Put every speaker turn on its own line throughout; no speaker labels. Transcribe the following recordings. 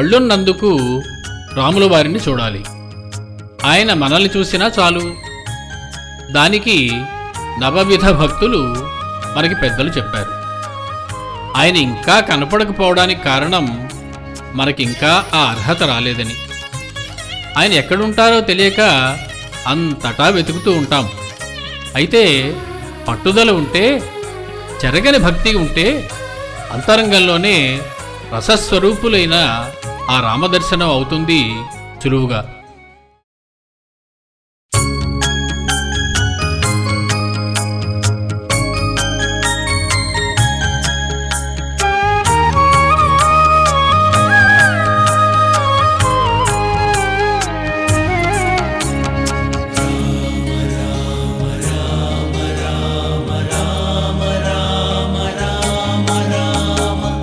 కళ్ళున్నందుకు రాముల వారిని చూడాలి. ఆయన మనల్ని చూసినా చాలు. దానికి నవవిధ భక్తులు మనకి పెద్దలు చెప్పారు. ఆయన ఇంకా కనపడకపోవడానికి కారణం మనకింకా ఆ అర్హత రాలేదని. ఆయన ఎక్కడుంటారో తెలియక అంతటా వెతుకుతూ ఉంటాం. అయితే పట్టుదల ఉంటే చెరగని భక్తి ఉంటే అంతరంగంలోనే రసస్వరూపులైన ఆ రామదర్శనం అవుతుంది సులువుగా.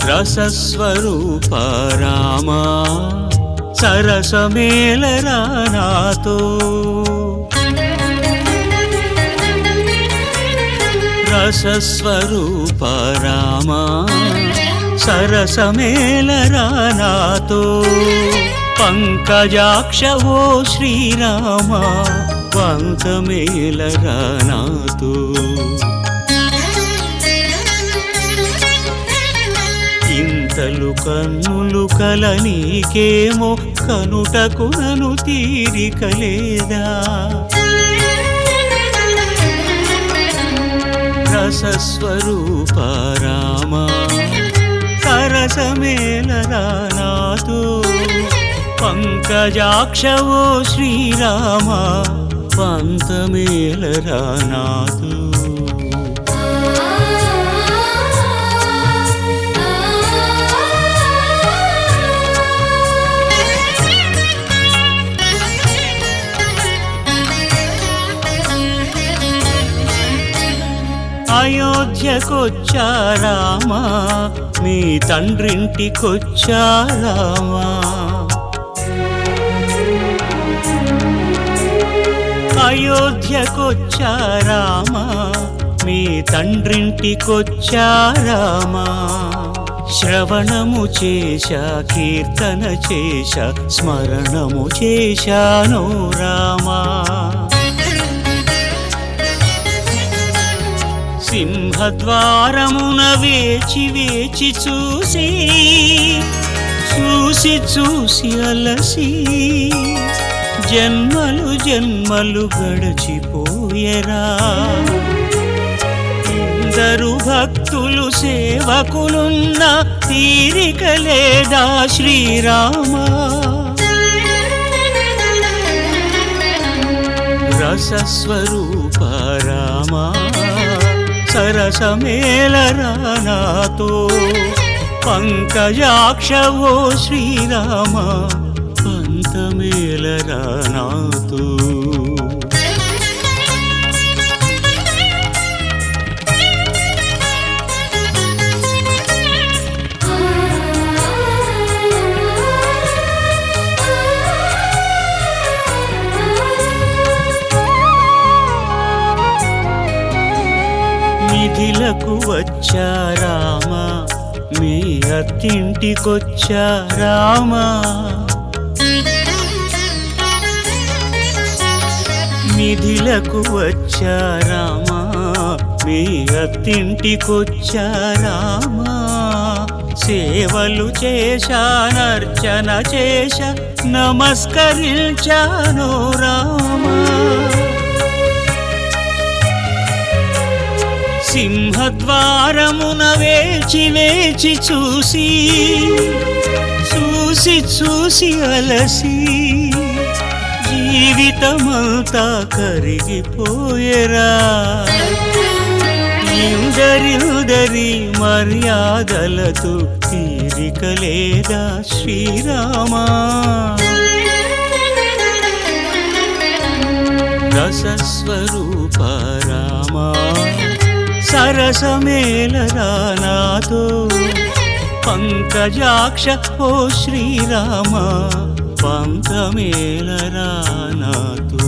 రసస్వరూప రామా సరసమేలరా నాతో రసస్వరూప రామ సరసమేలరా నాతో పంకజాక్ష ఓ శ్రీరామ పంకమేలరా నాతో అసలు కన్నులు కల నీకేమో కనుటకు నను తీరిక లేదా రసస్వరూప రామా సరసమేలరా పంకజాక్షవో శ్రీరామ పంతమేలరానాతో అయోధ్యకొచ్చా రామా మీ తండ్రింటికొచ్చా రామా అయోధ్యకొచ్చా రామా మీ తండ్రింటికొచ్చా రామా శ్రవణము చేశ కీర్తన చేశ స్మరణము చేశాను రామా? ద్వారమున వేచి వేచి చూసి చూసి చూసి అలసి జన్మలు జన్మలు గడిచిపోయరా. ఇందరు భక్తులు సేవకులున్న తీరిక లేదా శ్రీరామా? రసస్వరూప రామా. సరసమేలరా నాతో పంకజాక్ష శ్రీరామ పంతమేలరా నాతో నిధిలకు వచ్చా రామా? మీ అత్తింటికొచ్చా రామా? నిధిలకు వచ్చా రామా? మీ అత్తింటికొచ్చా రామా? సేవలు చేశానర్చన చేశ నమస్కరించాను రామా. సింహద్వారమున వేచి వేచి చూసి చూసి చూసి అలసి జీవితమంతా కరిగిపోయేరా. ఇందరిదరి మర్యాదలతో తీరిక లేదా శ్రీరామా? రసస్వరూప రామా. సరసమేలరా నాతో పంకజాక్ష ఓ శ్రీరామ పంకమేలరా నాతో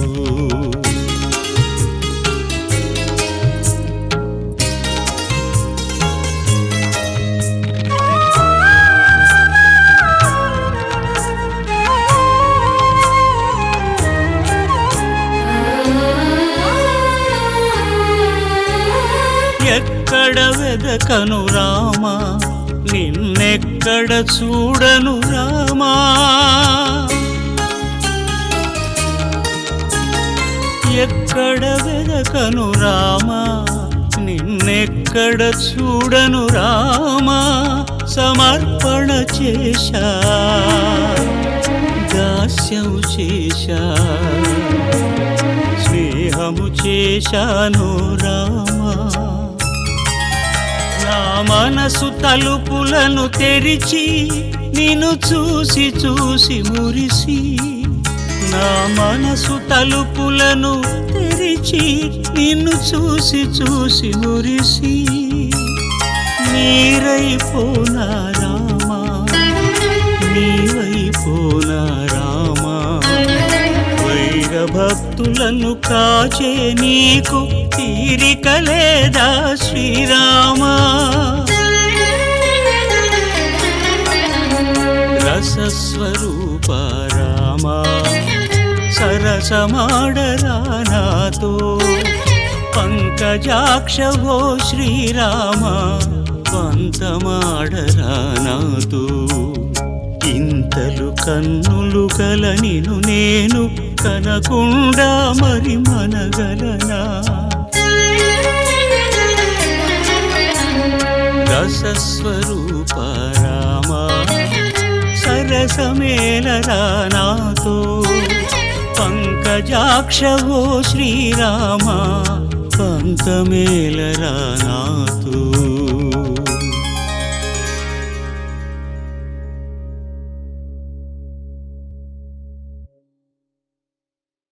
వెదకను రామా నిన్నెక్కడ చూడను రామా? ఎక్కడ వెదకను రామా? నిన్నెక్కడ చూడను రామా? సమర్పణ చేశా దాస్యం చేశా స్నేహము చేశాను రామా. మనసు తలుపులను తెరిచి నిన్ను చూసి చూసి మురిసి నా మనసు తలుపులను తెరిచి నిన్ను చూసి చూసి మురిసి నీరైపోనా భక్తులను కాచే నీకు తీరిక లేదా శ్రీరామా? రసస్వరూప రామా సరసమాడరా నాతో. పంకజాక్షవో శ్రీరామ పంతమాడరా నాతో. పెద్దలు కన్నులు గల నిను నేను కనకుండా మరి మనగలనా? రసస్వరూప రామా సరసమేలరా నాతో పంకజాక్షవో శ్రీరామ పంతమేలరా నాతో